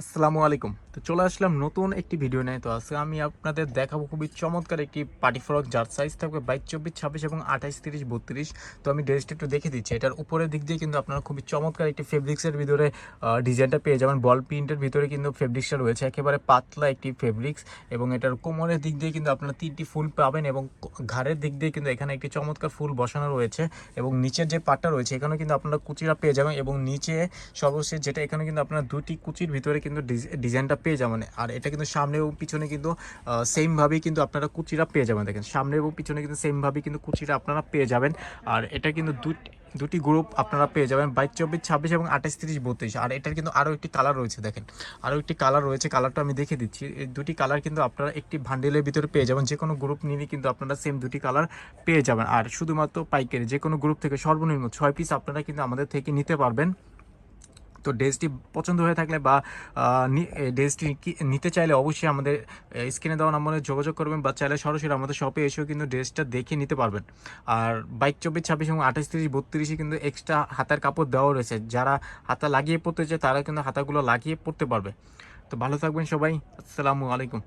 আসসালামু আলাইকুম। তো চলে আসলাম নতুন একটি ভিডিও নিয়ে। তো আজকে আমি আপনাদের দেখাবো খুবই চমৎকার একটি পার্টি ফ্রক যার সাইজ থাকবে বাইশ, চব্বিশ, ছাব্বিশ এবং আঠাইশ, তিরিশ, বত্রিশ। তো আমি ড্রেসটা একটু দেখে দিচ্ছি। এটার উপরের দিক দিয়ে কিন্তু আপনারা খুবই চমৎকার একটি ফেব্রিক্সের ভিতরে ডিজাইনটা পেয়ে যাবেন। বল প্রিন্টের ভিতরে কিন্তু ফেব্রিক্সটা রয়েছে। একেবারে পাতলা একটি ফেব্রিক্স এবং এটার কোমরের দিক দিয়ে কিন্তু আপনারা তিনটি ফুল পাবেন এবং ঘাড়ের দিক দিয়ে কিন্তু এখানে একটি চমৎকার ফুল বসানো রয়েছে এবং নিচের যে পাটটা রয়েছে, এখানেও কিন্তু আপনারা কুচিরা পেয়ে যাবেন এবং নিচে সর্বশেষ যেটা, এখানে কিন্তু আপনারা দুটি কুচির ভিতরে কিন্তু ডিজ- ডিজাইনটা যাবেন। আর এটা কিন্তু সামনে এবং পিছনে কিন্তু সেমভাবেই কিন্তু আপনারা কুচিরা পেয়ে যাবেন। দেখেন, সামনে এবং পিছনে কিন্তু সেমভাবেই কিন্তু কুচিরা আপনারা পেয়ে যাবেন। আর এটা কিন্তু দুটি দুটি গ্রুপ আপনারা পেয়ে যাবেন, বাইশ, চব্বিশ, ছাব্বিশ এবং আঠাশ, তিরিশ, বত্রিশ। আর এটার কিন্তু আরও একটি কালার রয়েছে, দেখেন। আরও একটি কালার রয়েছে কালারটা আমি দেখে দিচ্ছি। এই দুটি কালার কিন্তু আপনারা একটি ভান্ডেলের ভিতরে পেয়ে যাবেন। যে কোনো গ্রুপ নিয়ে কিন্তু আপনারা সেম দুটি কালার পেয়ে যাবেন। আর শুধুমাত্র পাইকারি, যে কোনো গ্রুপ থেকে সর্বনিম্ন ছয় পিস আপনারা কিন্তু আমাদের থেকে নিতে পারবেন। তো ড্রেসটি পছন্দ হয়ে থাকলে বা ড্রেসটি নিতে চাইলে অবশ্যই আমাদের স্ক্রিনে দেওয়া নম্বরে যোগাযোগ করবেন বা চাইলে সরাসরি আমাদের শপে এসেও কিন্তু ড্রেসটা দেখে নিতে পারবেন। আর বাইক চব্বিশ, ছাব্বিশ এবং আঠাশ, তিরিশ, বত্রিশে কিন্তু এক্সট্রা হাতার কাপড় দেওয়া রয়েছে। যারা হাতা লাগিয়ে পড়তে চায় তারা কিন্তু হাতাগুলো লাগিয়ে পড়তে পারবে। তো ভালো থাকবেন সবাই। আসসালামু আলাইকুম।